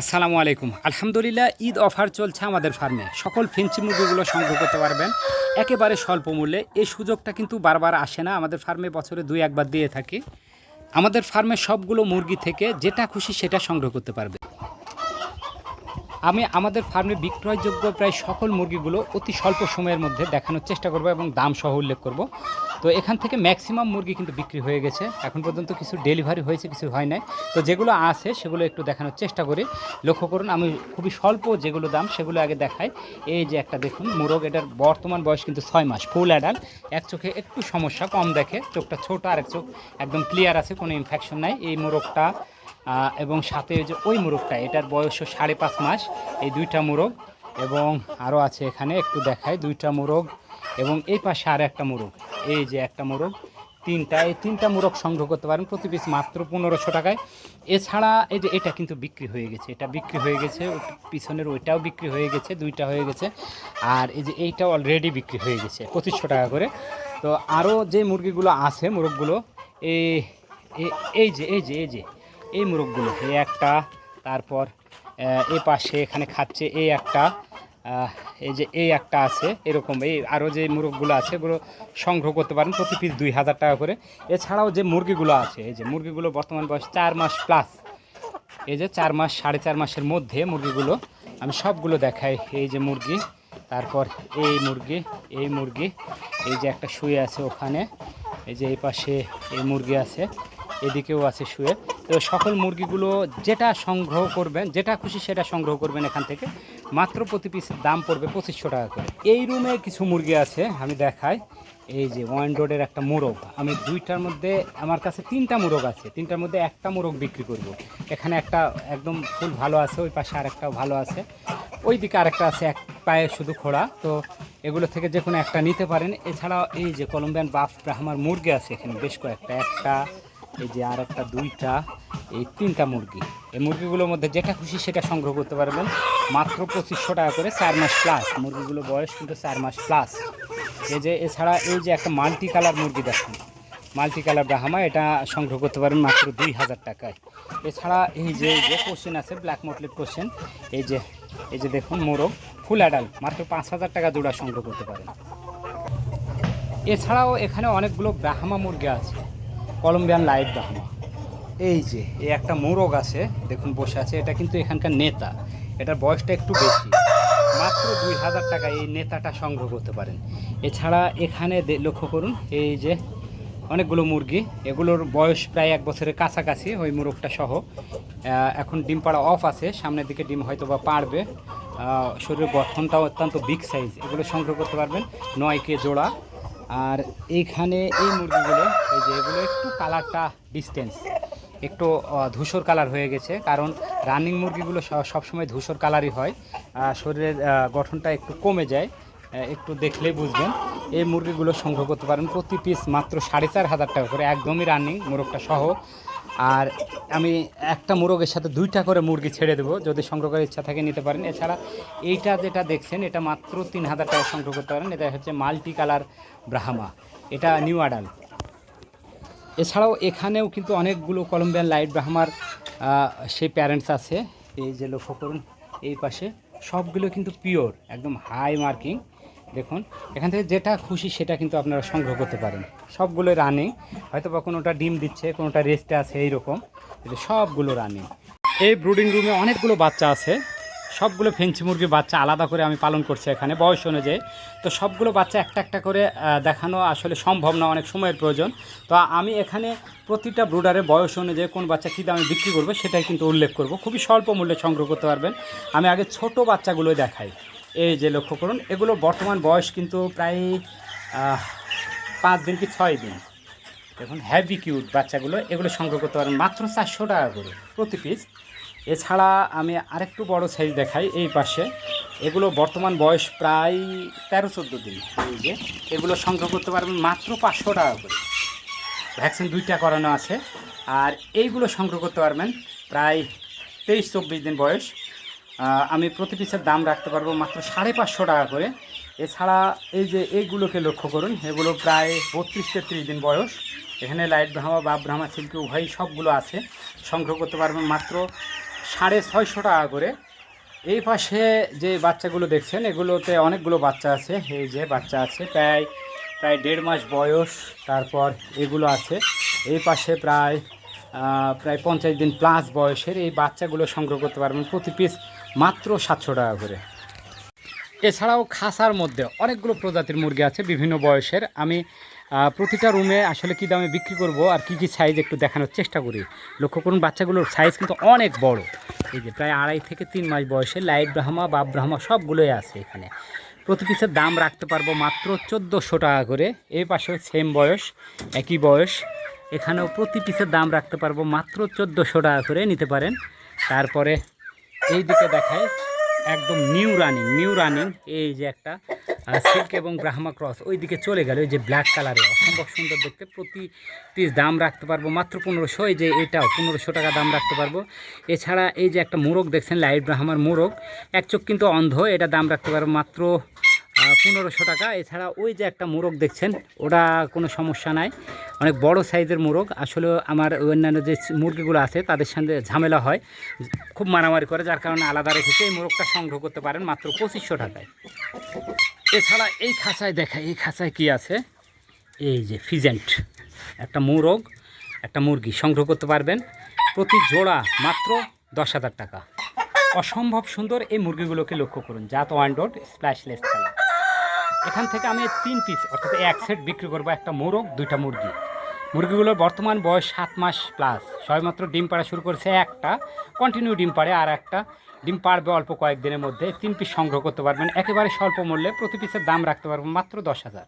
আসসালামু আলাইকুম। আলহামদুলিল্লাহ, ঈদ অফার চলছে আমাদের ফার্মে। সকল ফেন্সি মুরগিগুলো সংগ্রহ করতে পারবেন। একেবারে স্বল্প মূল্যে। এই সুযোগটা কিন্তু বারবার আসে না। আমাদের ফার্মে বছরে দুই, একবার দিয়ে থাকি। আমাদের ফার্মে সবগুলো মুরগি থেকে যেটা খুশি সেটা সংগ্রহ করতে পারবে। আমি আমাদের ফার্মে বিক্রয়যোগ্য প্রায় সকল মুরগিগুলো অতি স্বল্প সময়ের মধ্যে দেখানোর চেষ্টা করব এবং দাম সহ উল্লেখ করব। তো এখান থেকে ম্যাক্সিমাম মুরগি কিন্তু বিক্রি হয়ে গেছে। এখন পর্যন্ত কিছু ডেলিভারি হয়েছে, কিছু হয় নাই। তো যেগুলো আছে, সেগুলো একটু দেখানোর চেষ্টা করি। লক্ষ্য করুন, আমি খুবই স্বল্প যেগুলো দাম, সেগুলো আগে দেখাই। এই যে একটা দেখুন, মোরগ, এটার বর্তমান বয়স কিন্তু ছয় মাস, ফুল অ্যাডাল এক চোখে একটু সমস্যা, কম দেখে, চোখটা ছোট আর এক চোখ একদম ক্লিয়ার আছে, কোনো ইনফেকশন নাই। এই মোরগটা এবং সাথে যে ওই মোরগটা, এটার বয়সও সাড়ে পাঁচ মাস, এই দুইটা মোরগ, এবং আরও আছে এখানে, একটু দেখায় দুইটা মোরগ এবং এই পাশে আর একটা মোরগ, এই যে একটা মোরগ, তিনটা, এই তিনটা মোরগ সংগ্রহ করতে পারেন প্রতি পিস মাত্র পনেরোশো টাকায়। এছাড়া এই যে এটা কিন্তু বিক্রি হয়ে গেছে, এটা বিক্রি হয়ে গেছে পিছনের ওইটাও বিক্রি হয়ে গেছে, দুইটা হয়ে গেছে, আর এই যে এইটাও অলরেডি বিক্রি হয়ে গেছে, পঁচিশশো টাকা করে। তো আরও যে মুরগিগুলো আছে, মোরগগুলো এই এই যে এই যে এই যে এই মোরগগুলো, এই একটা, তারপর এই পাশে এখানে খাচ্ছে এই একটা এই যে এই একটা আছে, এরকম, এই আরও যে মুরগগুলো আছে, এগুলো সংগ্রহ করতে পারেন প্রতি পিস দুই হাজার টাকা করে। এছাড়াও যে মুরগিগুলো আছে, এই যে মুরগিগুলো বর্তমান বয়স চার মাস প্লাস এই যে চার মাস, সাড়ে চার মাসের মধ্যে মুরগিগুলো, আমি সবগুলো দেখাই, এই যে মুরগি, তারপর এই মুরগি এই মুরগি, এই যে একটা শুয়ে আছে ওখানে, এই যে এই পাশে এই মুরগি আছে, এদিকেও আছে শুয়ে। তো সকল মুরগিগুলো যেটা সংগ্রহ করবেন, যেটা খুশি সেটা সংগ্রহ করবেন এখান থেকে। মাত্র প্রতি পিসের দাম পড়বে পঁচিশশো টাকা করে। এই রুমে কিছু মুরগি আছে, আমি দেখাই। এই যে ওয়ান রোডের একটা মোরগ। আমি দুইটার মধ্যে, আমার কাছে তিনটা মোরগ আছে। তিনটার মধ্যে একটা মোরগ বিক্রি করব। এখানে একটা একদম ফুল ভালো আছে, ওই পাশে আরেকটাও ভালো আছে। ওই দিকে আরেকটা আছে, এক পায়ে শুধু খোড়া। তো এগুলো থেকে যে কোনো একটা নিতে পারেন। এছাড়াও এই যে কলম্বিয়ান বাফ ব্রাহ্মার মুরগি আছে এখানে বেশ কয়েকটা। একটা এই যে আর একটা দুইটা, এই তিনটা মুরগি। এই মুরগিগুলোর মধ্যে যেটা খুশি সেটা সংগ্রহ করতে পারবেন। মাত্র পঁচিশশো টাকা করে চার মাস প্লাস মুরগিগুলো বয়স কিন্তু চার মাস প্লাস এই যে, এছাড়া এই যে একটা মাল্টি কালার মুরগি দেখুন। মাল্টি কালার ব্রাহ্মা, এটা সংগ্রহ করতে পারেন মাত্র দুই হাজার টাকায়। এছাড়া এই যে যে কোশ্চেন আছে ব্ল্যাক মোটলেট কোশ্চেন এই যে এই যে দেখুন, মোরগ ফুল অ্যাডাল মাত্র পাঁচ হাজার টাকা জোড়া সংগ্রহ করতে পারেন। এছাড়াও এখানে অনেকগুলো ব্রাহ্মা মুরগি আছে। কলম্বিয়ান লাইট ব্রাহ্মা এই যে, এই একটা মোরগ আছে, দেখুন বসে আছে, এটা কিন্তু এখানকার নেতা। এটার বয়সটা একটু বেশি। মাত্র দুই হাজার টাকা এই নেতাটা সংগ্রহ করতে পারেন। এছাড়া এখানে লক্ষ্য করুন, এই যে অনেকগুলো মুরগি, এগুলোর বয়স প্রায় এক বছরের কাছাকাছি, ওই মুরগটা সহ। এখন ডিম পাড়া অফ আছে, সামনের দিকে ডিম হয়তো বা পারবে শরীরের গঠনটাও অত্যন্ত বিগ সাইজ এগুলো সংগ্রহ করতে পারবেন। নয় কে জোড়া। আর এইখানে এই মুরগিগুলো, এই যে এগুলো একটু কালারটা ডিস্টেন্স একটু ধূসর কালার হয়ে গেছে, কারণ রানিং মুরগিগুলো সবসময় ধূসর কালারই হয়। শরীরের গঠনটা একটু কমে যায় একটু দেখলেই বুঝবেন। এই মুরগিগুলো সংগ্রহ করতে পারেন প্রতি পিস মাত্র সাড়ে চার হাজার টাকা করে, একদমই রানিং মোরগটা সহ। আর আমি একটা মোরগের সাথে দুইটা করে মুরগি ছেড়ে দেবো, যদি সংগ্রহ করার ইচ্ছা থাকে নিতে পারেন। এছাড়া এইটা যেটা দেখছেন, এটা মাত্র তিন হাজার টাকা সংগ্রহ করতে পারেন। এটা হচ্ছে মাল্টি কালার ব্রাহ্মা। এটা নিউ আডাল এছাড়াও এখানেও কিন্তু অনেকগুলো কলম্বিয়ান লাইট ব্রাহ্মার সেই প্যারেন্টস আছে। এই যে লক্ষ্য করুন, এই পাশে সবগুলো কিন্তু পিওর, একদম হাই মার্কিং। দেখুন, এখান থেকে যেটা খুশি সেটা কিন্তু আপনারা সংগ্রহ করতে পারেন। সবগুলো রানিং হয়তো বা কোনোটা ডিম দিচ্ছে, কোনোটা রেস্টে আছে, এইরকম। সবগুলো রানিং এই ব্রুডিং রুমে অনেকগুলো বাচ্চা আছে। সবগুলো ফেঞ্চি মুরগির বাচ্চা আলাদা করে আমি পালন করছি এখানে, বয়স অনুযায়ী। তো সবগুলো বাচ্চা একটা একটা করে দেখানো আসলে সম্ভব না, অনেক সময়ের প্রয়োজন। তো আমি এখানে প্রতিটা ব্রুডারের বয়স অনুযায়ী কোন বাচ্চা কী দামে বিক্রি করবে সেটাই কিন্তু উল্লেখ করব। খুবই স্বল্প মূল্যে সংগ্রহ করতে পারবেন। আমি আগে ছোট বাচ্চাগুলো দেখাই। এই যে লক্ষ্য করুন, এগুলো বর্তমান বয়স কিন্তু প্রায় পাঁচ দিন কি ছয় দিন। দেখুন হ্যাভি কিউট বাচ্চাগুলো, এগুলো সংগ্রহ করতে পারেন মাত্র চারশো টাকা করে প্রতি পিস এছাড়া আমি আরেকটু বড় সাইজ দেখাই, এই পাশে। এগুলো বর্তমান বয়স প্রায় তেরো চোদ্দ দিন। এই যে, এগুলো সংগ্রহ করতে পারবেন মাত্র পাঁচশো টাকা করে। ভ্যাকসিন দুইটা করানো আছে। আর এইগুলো সংগ্রহ করতে পারবেন প্রায় তেইশ চব্বিশ দিন বয়স। আমি প্রতি পিসের দাম রাখতে পারব মাত্র সাড়ে পাঁচশো টাকা করে। এছাড়া এই যে এইগুলোকে লক্ষ্য করুন, এগুলো প্রায় বত্রিশ তেত্রিশ দিন বয়স। এখানে লাইট ব্রাহ্মা বা ব্রাহ্মা, সিল্কি উভয়ই সবগুলো আছে। সংগ্রহ করতে পারবেন মাত্র সাড়ে ছয়শো টাকা করে। এই পাশে যে বাচ্চাগুলো দেখছেন, এগুলোতে অনেকগুলো বাচ্চা আছে। এই যে বাচ্চা আছে প্রায় প্রায় দেড় মাস বয়স, তারপর এগুলো আছে। এই পাশে প্রায় প্রায় পঞ্চাশ দিন প্লাস বয়সের এই বাচ্চাগুলো সংগ্রহ করতে পারবেন প্রতি পিস মাত্র সাতশো টাকা করে। এছাড়াও খাসার মধ্যে অনেকগুলো প্রজাতির মুরগি আছে, বিভিন্ন বয়সের। আমি প্রতিটা রুমে আসলে কী দামে বিক্রি করব আর কী কী সাইজ একটু দেখানোর চেষ্টা করি। লক্ষ্য করুন, বাচ্চাগুলোর সাইজ কিন্তু অনেক বড়। এই যে প্রায় আড়াই থেকে তিন মাস বয়সে লাইট ব্রাহ্মা, বাপ ব্রাহ্মা সবগুলোই আছে এখানে। প্রতি পিসের দাম রাখতে পারব মাত্র চোদ্দোশো টাকা করে। এই পাশেও সেম বয়স, একই বয়স। এখানেও প্রতি পিসের দাম রাখতে পারব মাত্র চোদ্দোশো টাকা করে নিতে পারেন। তারপরে এই দিকে দেখায় একদম নিউ রানিং নিউ রানিং এই যে একটা সিল্ক এবং ব্রাহ্মা ক্রস ওই দিকে চলে গেল ওই যে ব্ল্যাক কালারে অসম্ভব সুন্দর দেখতে, প্রতি পিস দাম রাখতে পারব, মাত্র পনেরোশো, এই যে এটাও, পনেরোশো টাকা দাম রাখতে পারব। এছাড়া এই যে একটা মোরগ দেখছেন লাইট ব্রাহ্মার মোরগ, এক চোখ কিন্তু অন্ধ, এটা দাম রাখতে পারব মাত্র পনেরোশো টাকা। এছাড়া ওই যে একটা মোরগ দেখছেন, ওটা কোনো সমস্যা নাই। অনেক বড় সাইজের মোরগ। আসলে আমার অন্যান্য যে মুরগিগুলো আছে, তাদের সঙ্গে ঝামেলা হয়। খুব মারামারি করে, যার কারণে আলাদা রেখেছে এই মোরগটা সংগ্রহ করতে পারেন মাত্র পঁচিশশো টাকায়। এছাড়া এই খাঁচায় দেখা এই খাঁচায় কি আছে? এই যে ফিজেন্ট, একটা মোরগ, একটা মুরগি সংগ্রহ করতে পারবেন। প্রতি জোড়া মাত্র দশ হাজার টাকা। অসম্ভব সুন্দর এই মুরগিগুলোকে লক্ষ্য করুন। জাত ওয়ান ডট স্প্ল্যাশলেস কালার এখান থেকে আমি তিন পিস অর্থাৎ এক সেট বিক্রি করব একটা মোরগ, দুইটা মুরগি। মুরগিগুলোর বর্তমান বয়স সাত মাস প্লাস সবেমাত্র ডিম পাড়া শুরু করেছে একটা কন্টিনিউ ডিম পাড়ে আর একটা। ডিম পাড়বে অল্প কয়েকদিনের মধ্যে। তিন পিস সংগ্রহ করতে পারবেন। একেবারে স্বল্প মূল্যে। প্রতি পিসের দাম রাখতে পারবেন মাত্র দশ হাজার।